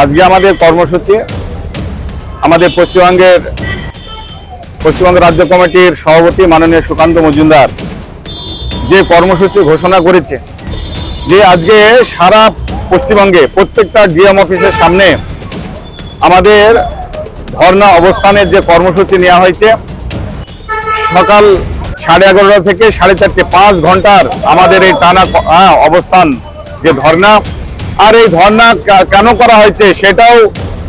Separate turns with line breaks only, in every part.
আজকে আমাদের কর্মসূচি, আমাদের পশ্চিমবঙ্গের, পশ্চিমবঙ্গ রাজ্য কমিটির সভাপতি মাননীয় সুকান্ত মজুমদার যে কর্মসূচি ঘোষণা করেছে, যে আজকে সারা পশ্চিমবঙ্গে প্রত্যেকটা ডিএম অফিসের সামনে আমাদের ধর্ণা অবস্থানের যে কর্মসূচি নেওয়া হয়েছে, সকাল সাড়ে এগারোটা থেকে সাড়ে চারটে পাঁচ ঘণ্টার আমাদের এই টানা অবস্থান যে ধর্ণা আর এই ধর্ণা কা- কেন করা হয়েছে সেটাও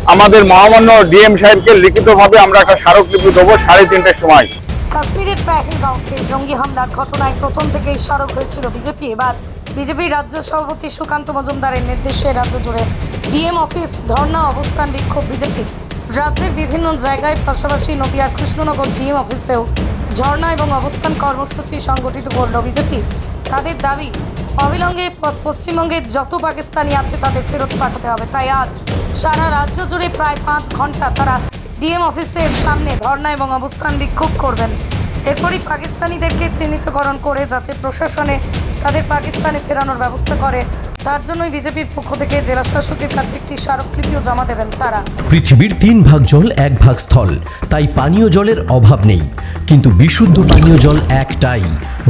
আমাদের মহামান্য ডিএম সাহেবকে লিখিতভাবে আমরা একটা স্মারকলিপি দেবো সাড়ে তিনটের সময়।
কাশ্মীরের পেহেলগাঁওতে জঙ্গি হামলার ঘটনায় প্রথম থেকেই সরব হয়েছিল বিজেপি। এবার বিজেপির রাজ্য সভাপতি সুকান্ত মজুমদারের নির্দেশে রাজ্য জুড়ে ডিএম অফিস ধর্ণা অবস্থান বিক্ষোভ বিজেপি। রাজ্যের বিভিন্ন জায়গায় পাশাপাশি নদিয়ার কৃষ্ণনগর ডিএম অফিসেও ঝর্ণা এবং অবস্থান কর্মসূচি সংগঠিত করল বিজেপি। তাদের দাবি অবিলম্বে পশ্চিমবঙ্গে পশ্চিমবঙ্গের যত পাকিস্তানি আছে তাদের ফেরত পাঠাতে হবে। তাই আজ সারা রাজ্য জুড়ে প্রায় পাঁচ ঘণ্টা তারা ডিএম অফিসের সামনে ধর্ণা এবং অবস্থান বিক্ষোভ করবেন। এরপরই পাকিস্তানিদেরকে চিহ্নিতকরণ করে যাতে প্রশাসনে তাদের পাকিস্তানে ফেরানোর ব্যবস্থা করে। তার জন্যই বিজেপির পক্ষ থেকে জেলা শাসকের কাছে একটি স্মারকলিপিও জমা দেবেন তারা।
পৃথিবীর তিন ভাগ জল এক ভাগ স্থল। তাই পানীয় জলের অভাব নেই। কিন্তু বিশুদ্ধ পানীয় জল একটাই।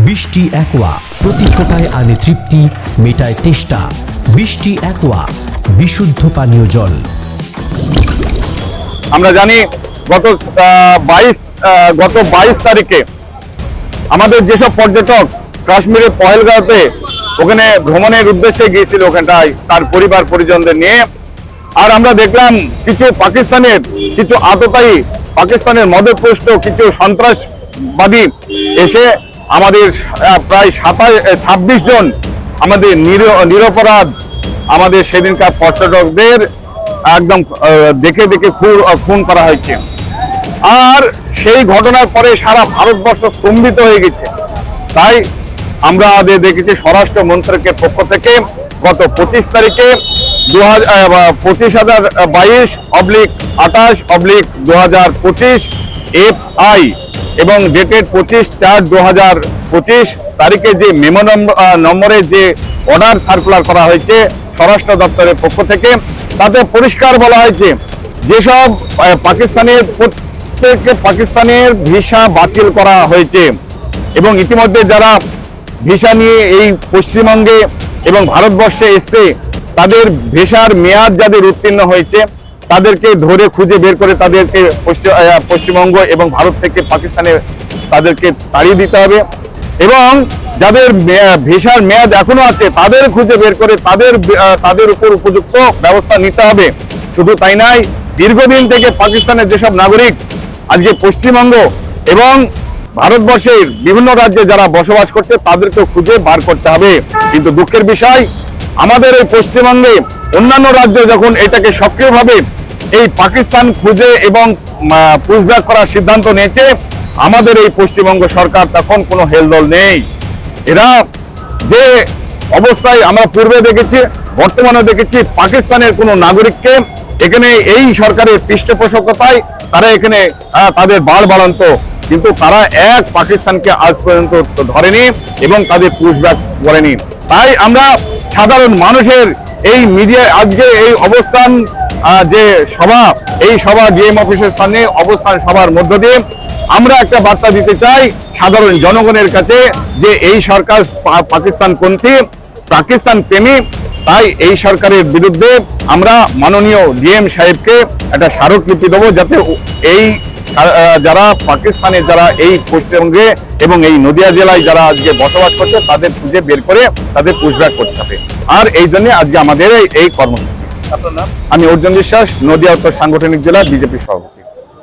বৃষ্টি একোয়া। প্রতি ফোটায় আনে তৃপ্তি মেটায় তেষ্টা। বৃষ্টি একোয়া। বিশুদ্ধ পানীয় জল।
আমরা জানি গত বাইশ গত বাইশ তারিখে আমাদের যেসব পর্যটক কাশ্মীরের পহেলগাঁওতে ওখানে ভ্রমণের উদ্দেশ্যে গিয়েছিল ওখানটায়, তার পরিবার, পরিজনদের নিয়ে। আর আমরা দেখলাম কিছু পাকিস্তানের, কিছু আততায়ী, পাকিস্তানের মদতপুষ্ট, কিছু সন্ত্রাসবাদী এসে আমাদের প্রায় সাতাশ ছাব্বিশ জন আমাদের নির- নিরপরাধ, আমাদের সেদিনকার পর্যটকদের একদম দেখে দেখে খুন- খুন করা হয়েছে। আর সেই ঘটনার পরে সারা ভারতবর্ষ স্তম্ভিত হয়ে গেছে। তাই আমরা দেখেছি স্বরাষ্ট্র মন্ত্রকের পক্ষ থেকে গত পঁচিশ তারিখে দু পঁচিশ হাজার বাইশ অবলিক আঠাশ অবলিক দু হাজার পঁচিশ এফ আই এবং ডেটেড পঁচিশ চার দু হাজার পঁচিশ তারিখে যে মেমো নম্বরে যে অর্ডার সার্কুলার করা হয়েছে স্বরাষ্ট্র দপ্তরের পক্ষ থেকে, তাতে পরিষ্কার বলা হয়েছে যেসব পাকিস্তানের প্রত্যেক পাকিস্তানের ভিসা বাতিল করা হয়েছে এবং ইতিমধ্যে যারা ভিসা নিয়ে এই পশ্চিমবঙ্গে এবং ভারতবর্ষে এসছে তাদের ভিসার মেয়াদ যাদের উত্তীর্ণ হয়েছে, তাদেরকে ধরে খুঁজে বের করে তাদেরকে পশ্চিম- পশ্চিমবঙ্গ এবং ভারত থেকে পাকিস্তানে তাদেরকে তাড়িয়ে দিতে হবে। এবং যাদের ভিসার মেয়াদ এখনও আছে, তাদের খুঁজে বের করে তাদের তাদের উপর উপযুক্ত ব্যবস্থা নিতে হবে। শুধু তাই নয়, দীর্ঘদিন থেকে পাকিস্তানের যেসব নাগরিক আজকে পশ্চিমবঙ্গ এবং ভারতবর্ষের বিভিন্ন রাজ্যে যারা বসবাস করছে তাদেরকে খুঁজে বার করতে হবে। কিন্তু দুঃখের বিষয়, আমাদের এই পশ্চিমবঙ্গে অন্যান্য রাজ্য যখন এটাকে সক্রিয়ভাবে এই পাকিস্তান খুঁজে এবং পুষব্যাক করার সিদ্ধান্ত নিয়েছে, আমাদের এই পশ্চিমবঙ্গ সরকার তখন কোনো হেলদোল নেই। এরা যে অবস্থায় আমরা পূর্বে দেখেছি বর্তমানে দেখেছি, পাকিস্তানের কোনো নাগরিককে এখানে এই সরকারের পৃষ্ঠপোষকতায় তারা এখানে তাদের বাড় বাড়ান্ত কিন্তু তারা এক পাকিস্তানকে আজ পর্যন্ত ধরেনি এবং তাদের পুশব্যাক করেনি। তাই আমরা সাধারণ মানুষের এই মিডিয়া আজকে এই অবস্থান যে সভা, এই সভা ডিএম অফিসের সামনে অবস্থান সভার মধ্য দিয়ে আমরা একটা বার্তা দিতে চাই সাধারণ জনগণের কাছে যে এই সরকার পা- পাকিস্তানপন্থী পাকিস্তান প্রেমী, তাই এই সরকারের বিরুদ্ধে আমরা মাননীয় ডিএম সাহেবকে একটা স্মারকলিপি দেবো যাতে এই যারা পাকিস্তানে যারা এই পশ্চিমবঙ্গে এবং এই নদিয়া জেলায় যারা আজকে বসবাস করছে তাদের খুঁজে বের করে তাদের পুষব্যাক করতে হবে। আর এই জন্য আজকে আমাদের এই- কর্মসূচি।
আপনার নাম?
আমি অর্জুন বিশ্বাস নদিয়া উত্তর সাংগঠনিক জেলা বিজেপি সভাপতি।